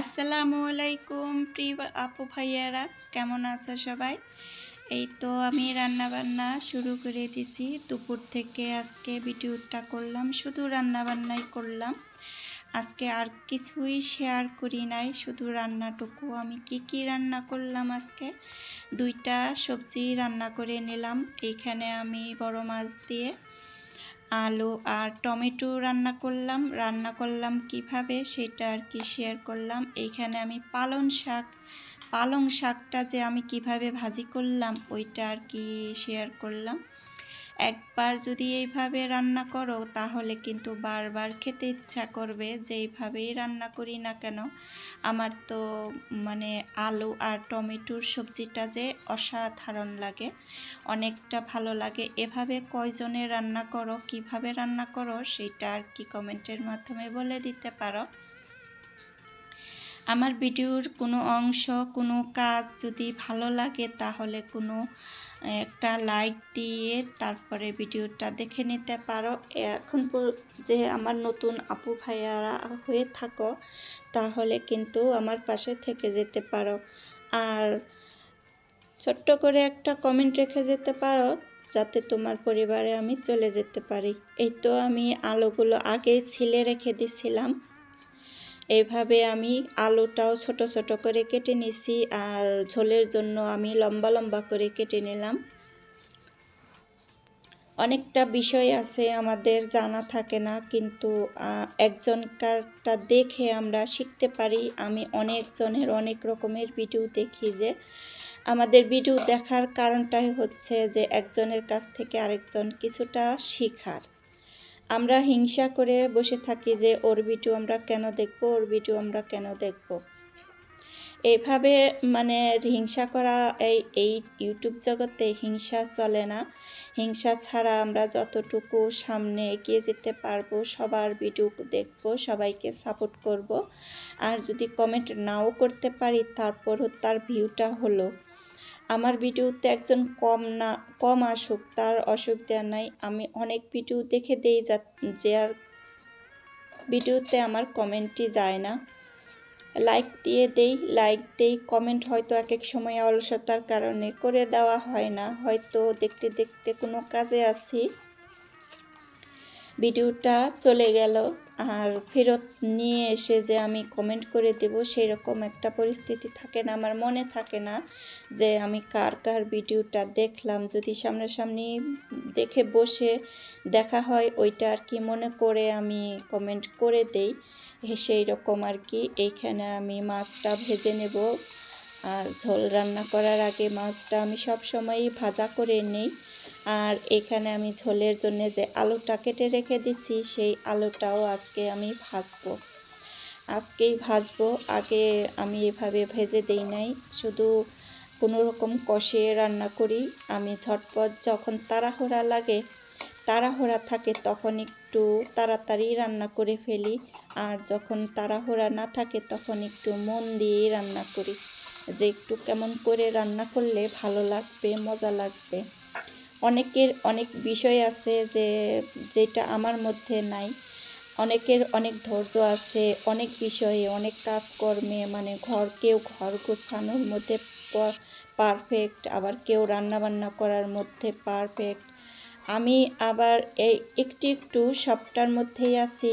আসসালামু আলাইকুম প্রিয় আপু ভাইয়ারা, কেমন আছো সবাই? এই তো আমি রান্না বান্না শুরু করে দিছি। দুপুর থেকে আজকে ভিডিওটা করলাম, শুধু রান্না বান্নাই করলাম। আজকে আর কিছুই শেয়ার করি নাই, শুধু রান্নাটুকু। আমি কি কি রান্না করলাম আজকে? দুইটা সবজি রান্না করে নিলাম। এইখানে আমি বড় মাছ দিয়ে আলু আর টমেটো রান্না করলাম। রান্না করলাম কীভাবে সেটা আর কি শেয়ার করলাম। এইখানে আমি পালং শাক, পালং শাকটা যে আমি কীভাবে ভাজি করলাম, ওইটা আর কি শেয়ার করলাম। একবার যদি এইভাবে রান্না করো, তাহলে কিন্তু বারবার খেতে ইচ্ছা করবে যে এইভাবেই রান্না করি না কেন। আমার তো মানে আলু আর টমেটোর সবজিটা যে অসাধারণ লাগে, অনেকটা ভালো লাগে। এভাবে কয়জনে রান্না করো, কীভাবে রান্না করো, সেটা আর কি কমেন্টের মাধ্যমে বলে দিতে পারো। আমার ভিডিওর কোনো অংশ, কোনো কাজ যদি ভালো লাগে তাহলে কোনো, একটা লাইক দিয়ে তারপরে ভিডিওটা দেখে নিতে পারো। এখন যে আমার নতুন আপু ভাইয়ারা হয়ে থাকো, তাহলে কিন্তু আমার পাশে থেকে যেতে পারো। আর ছোট্ট করে একটা কমেন্ট রেখে যেতে পারো, যাতে তোমার পরিবারে আমি চলে যেতে পারি। এই তো আমি আলোগুলো আগে ছিলে রেখে দিছিলাম। এইভাবে আমি আলুটাও ছোট ছোট করে কেটে নিছি আর ঝোলের জন্য আমি লম্বা লম্বা করে কেটে নিলাম। অনেকটা বিষয় আছে, আমাদের জানা থাকে না, কিন্তু একজনকারটা দেখে আমরা শিখতে পারি। আমি অনেকজনের অনেক রকমের ভিডিও দেখি যে, আমাদের ভিডিও দেখার কারণটাই হচ্ছে যে, একজনের কাছ থেকে আরেকজন কিছুটা শিখার। আমরা হিংসা করে বসে থাকি যে, ওর ভিডিও আমরা কেন দেখব? ওর ভিডিও আমরা কেন দেখব? এইভাবে মানে হিংসা করা এই এই ইউটিউব জগতে হিংসা চলে না। হিংসা ছাড়া আমরা যতটুকু সামনে এগিয়ে যেতে পারব, সবার ভিডিও দেখব, সবাইকে সাপোর্ট করব। আর যদি কমেন্ট নাও করতে পারি তারপর তার ভিউটা হলো। আমার ভিডিওতে একজন কম না, কম আসুক, তার অসুবিধা নাই। আমি অনেক ভিডিও দেখে দেই যা, যে আর ভিডিওতে আমার কমেন্টই যায় না। লাইক দিয়ে দেই, লাইক দেই, কমেন্ট হয়তো এক এক সময় অলসতার কারণে করে দেওয়া হয় না। হয়তো দেখতে দেখতে কোনো কাজে আছি ভিডিওটা চলে গেল। আর ফেরত নিয়ে এসে যে আমি কমেন্ট করে দেব সেই রকম একটা পরিস্থিতি থাকে না। আমার মনে থাকে না যে আমি কার কার ভিডিওটা দেখলাম। যদি সামনাসামনি দেখে বসে দেখা হয়, ওইটা আর কি মনে করে আমি কমেন্ট করে দেই। সেই রকম আর কি। এইখানে আমি মাছটা ভেজে নেব। আর ঝোল রান্না করার আগে মাছটা আমি সব সময়ই ভাজা করে নিই। আর এখানে আমি ঝোলের জন্য যে আলুটা কেটে রেখে দিছি, সেই আলুটাও আজকে আমি ভাজবো। আজকেই ভাজবো। আগে আমি এভাবে ভেজে দেই নাই। শুধু কোনো রকম কষিয়ে রান্না করি। আমি ঝটপট যখন তাড়াহুড়া লাগে, তাড়াহুড়া থাকে তখন একটু তাড়াতাড়ি রান্না করে ফেলি। আর যখন তাড়াহুড়া না থাকে তখন একটু মন দিয়েই রান্না করি। যে একটু কেমন করে রান্না করলে ভালো লাগবে, মজা লাগবে। অনেকের অনেক বিষয় আছে যে, যেটা আমার মধ্যে নাই। অনেকের অনেক ধৈর্য আছে, অনেক বিষয়ে, অনেক কাজকর্মে মানে ঘর, কেউ ঘর গোছানোর মধ্যে পারফেক্ট আবার কেউ রান্নাবান্না করার মধ্যে পারফেক্ট আমি আবার এই একটু একটু সবটার মধ্যেই আছি।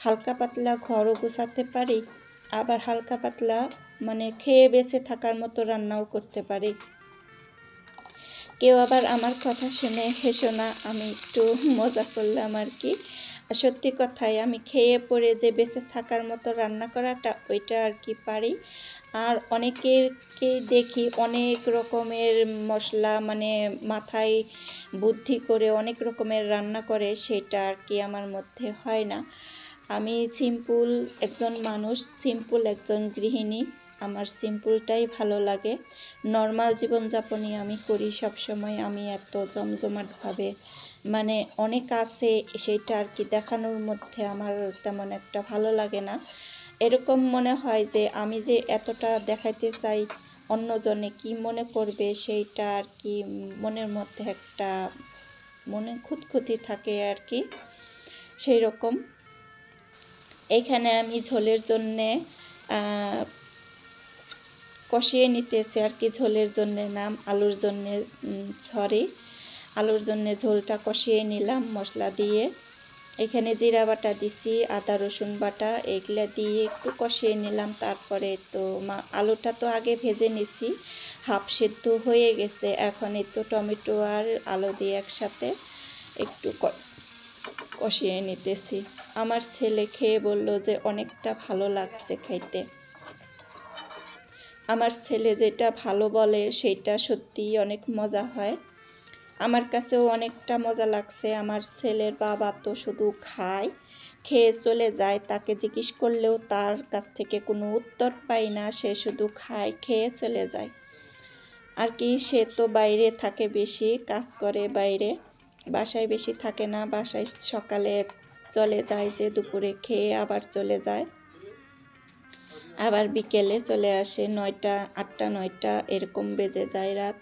হালকা পাতলা ঘরও গোছাতে পারি, আবার হালকা পাতলা মানে খেয়ে বেঁচে থাকার মতো রান্নাও করতে পারি। কেউ আবার আমার কথা শুনে হেসো না, আমি একটু মজা করলাম আর কি। সত্যি কথাই আমি খেয়ে পরে যে বেঁচে থাকার মতো রান্না করাটা, ওইটা আর কি পারি। আর অনেকেরকে দেখি অনেক রকমের মশলা মানে মাথায় বুদ্ধি করে অনেক রকমের রান্না করে, সেটা আর কি আমার মধ্যে হয় না। আমি সিম্পল একজন মানুষ, সিম্পল একজন গৃহিণী। আমার সিম্পলটাই ভালো লাগে। নর্মাল জীবনযাপনই আমি করি সব সময় আমি এত জমজমাটভাবে। মানে অনেক আছে সেইটা আর কি দেখানোর মধ্যে আমার তেমন একটা ভালো লাগে না। এরকম মনে হয় যে আমি যে এতটা দেখাইতে চাই অন্যজনে কি মনে করবে, সেইটা আর কি মনের মধ্যে একটা মনে খুঁতখুতি থাকে আর কি। সেই রকম এইখানে আমি ঝোলের জন্যে কষিয়ে নিতেছে আর কি ঝোলের জন্যে নাম আলুর জন্যে সরি আলুর জন্যে ঝোলটা কষিয়ে নিলাম মশলা দিয়ে। এখানে জিরা বাটা দিছি, আদা, রসুন বাটা, এগুলা দিয়ে একটু কষিয়ে নিলাম। তারপরে তো মা, আলুটা তো আগে ভেজে নিছি। হাফ সেদ্ধ হয়ে গেছে। এখন তো টমেটো আর আলু দিয়ে একসাথে একটু কষিয়ে নিতেছি। আমার ছেলে খেয়ে বলল যে অনেকটা ভালো লাগছে খাইতে আমার ছেলে যেটা ভালো বলে সেটা সত্যিই অনেক মজা হয়। আমার কাছেও অনেকটা মজা লাগছে। আমার ছেলের বাবা তো শুধু খায়, খেয়ে চলে যায়, তাকে জিজ্ঞেস করলেও তার কাছ থেকে কোনো উত্তর পাই না। সে শুধু খায়, খেয়ে চলে যায়। আর কি, সে তো বাইরে থাকে বেশি, কাজ করে বাইরে। বাসায় বেশি থাকে না, বাসায় সকালে চলে যায় যে দুপুরে, খেয়ে আবার চলে যায়। আবার বিকেলে চলে আসে নয়টা, আটটা, নয়টা, এরকম বেজে যায় রাত।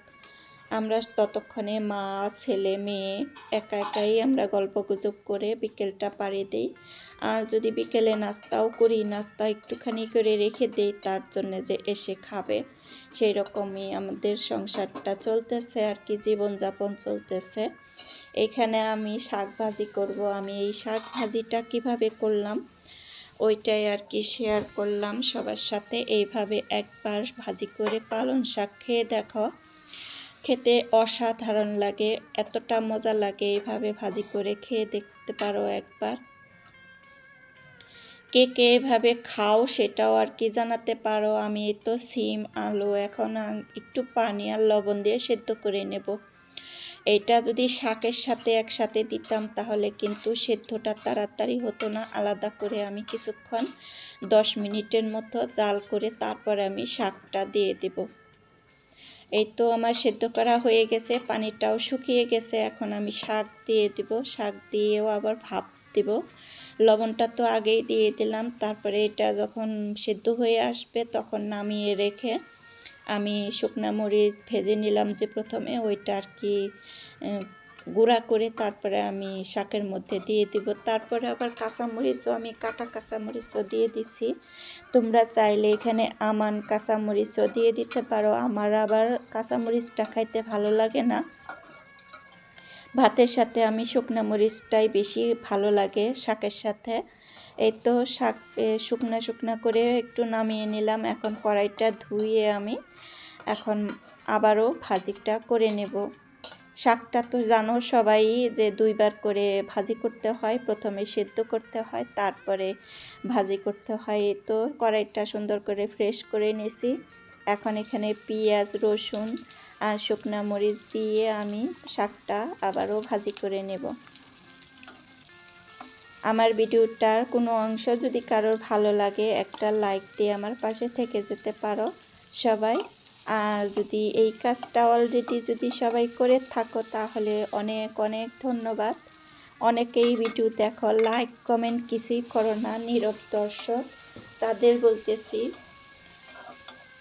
আমরা ততক্ষণে মা, ছেলে, মেয়ে একা একাই আমরা গল্প গুজব করে বিকেলটা পাড়ি দিই। আর যদি বিকেলে নাস্তাও করি, নাস্তা একটুখানি করে রেখে দিই, তার জন্যে যে এসে খাবে সেই রকমই আমাদের সংসারটা চলতেছে আর কি, জীবনযাপন চলতেছে। এখানে আমি শাক ভাজি করব। আমি এই শাক ভাজিটা কীভাবে করলাম? ওইটাই আর কি শেয়ার করলাম। সবার সাথে এইভাবে একবার ভাজি করে পালং শাক খেয়ে দেখো। খেতে অসাধারণ লাগে, এতটা মজা লাগে এইভাবে ভাজি করে খেয়ে দেখতে পারো একবার। কে কে এভাবে খাও সেটাও আর কি জানাতে পারো। আমি তো সিম, আলু, এখন একটু পানি আর লবণ দিয়ে সেদ্ধ করে নেব। এইটা যদি শাকের সাথে একসাথে দিতাম তাহলে কিন্তু সেদ্ধটা তাড়াতাড়ি হতো না। আলাদা করে আমি কিছুক্ষণ দশ মিনিটের মতো জাল করে তারপরে আমি শাকটা দিয়ে দেব। এই তো আমার সেদ্ধ করা হয়ে গেছে, পানিটাও শুকিয়ে গেছে। এখন আমি শাক দিয়ে দেব। শাক দিয়েও আবার ভাপ দেব। লবণটা তো আগেই দিয়ে দিলাম। তারপরে এটা যখন সেদ্ধ হয়ে আসবে তখন নামিয়ে রেখে আমি শুকনা মরিচ ভেজে নিলাম যে প্রথমে, ওইটা আর কি গুঁড়া করে তারপরে আমি শাকের মধ্যে দিয়ে দিব। তারপরে আবার কাঁচামরিচও, আমি কাটা কাঁচামরিচও দিয়ে দিছি। তোমরা চাইলে এখানে আমান কাঁচামরিচও দিয়ে দিতে পারো। আমার আবার কাঁচামরিচটা খাইতে ভালো লাগে না। ভাতের সাথে আমি শুকনা মরিচটাই বেশি ভালো লাগে শাকের সাথে। এই তো শাক শুকনা শুকনা করে একটু নামিয়ে নিলাম। এখন কড়াইটা ধুয়ে আমি এখন আবারও ভাজিটা করে নেব। শাকটা তো জানো সবাই যে দুইবার করে ভাজি করতে হয়, প্রথমে সেদ্ধ করতে হয়, তারপরে ভাজি করতে হয়। এই তো কড়াইটা সুন্দর করে ফ্রেশ করে নিয়েছি এখন এখানে পেঁয়াজ, রসুন আর শুকনা মরিচ দিয়ে আমি শাকটা আবারও ভাজি করে নেব। আমার ভিডিওটার কোনো অংশ যদি কারোর ভালো লাগে, একটা লাইক দিয়ে আমার পাশে থেকে যেতে পারো সবাই। আর যদি এই কাজটা অলরেডি যদি সবাই করে থাকো, তাহলে অনেক অনেক ধন্যবাদ। অনেকেই ভিডিও দেখো লাইক কমেন্ট কিছুই করো না, নীরব দর্শক। তাদের বলতেছি,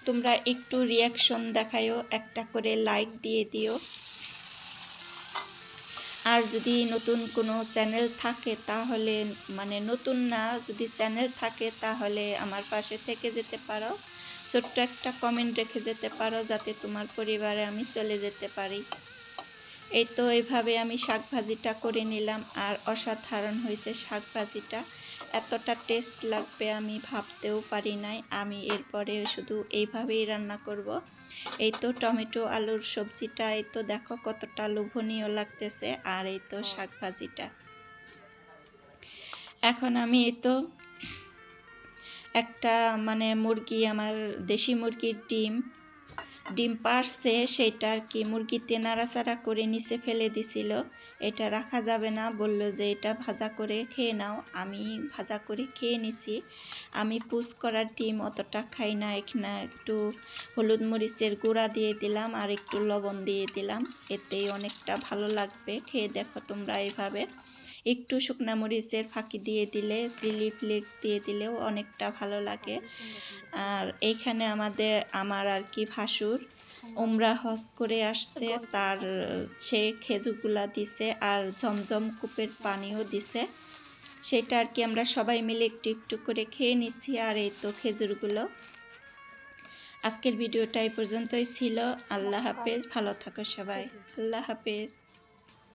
তোমরা একটু রিয়াকশন দেখায়ও একটা করে লাইক দিয়ে দিও। আর যদি নতুন কোনো চ্যানেল থাকে, তাহলে মানে নতুন না, যদি চ্যানেল থাকে, তাহলে আমার পাশে থেকে যেতে পারো। ছোট্ট একটা কমেন্ট রেখে যেতে পারো, যাতে তোমার পরিবারে আমি চলে যেতে পারি। এই তো এইভাবে আমি শাক ভাজিটা করে নিলাম, আর অসাধারণ হয়েছে শাক ভাজিটা এতটা টেস্ট লাগবে আমি ভাবতেও পারি নাই। আমি এরপরে শুধু এইভাবেই রান্না করব। এই তো টমেটো আলুর সবজিটা, এই তো দেখো কতটা লোভনীয় লাগতেছে, আর এই তো শাক ভাজিটা। এখন আমি এই তো একটা মানে মুরগি, আমার দেশি মুরগির ডিম ডিম পারছে, সেটা কি। মুরগিতে নাড়াচাড়া করে নিচে ফেলে দিছিল। এটা রাখা যাবে না, বলল যে, এটা ভাজা করে খেয়ে নাও। আমি ভাজা করে খেয়ে নিছি। আমি পুষ করার ডিম অতটা খাই না। এখানে একটু হলুদ মরিচের গুঁড়া দিয়ে দিলাম আর একটু লবণ দিয়ে দিলাম। এতেই অনেকটা ভালো লাগবে। খেয়ে দেখো তোমরা এইভাবে একটু শুকনা মরিচের ফাঁকি দিয়ে দিলে চিলি ফ্লেক্স দিয়ে দিলেও অনেকটা ভালো লাগে। আর এইখানে আমাদের, আমার আর কি ভাসুর উমরা হজ করে আসছে। তার সে খেজুরগুলা দিছে আর ঝমঝম কূপের পানিও দিছে। সেটা আর কি আমরা সবাই মিলে একটু একটু করে খেয়ে নিচ্ছি আর এই তো খেজুরগুলো। আজকের ভিডিওটা এই পর্যন্তই ছিল। আল্লাহ হাফেজ। ভালো থাকো সবাই। আল্লাহ হাফেজ।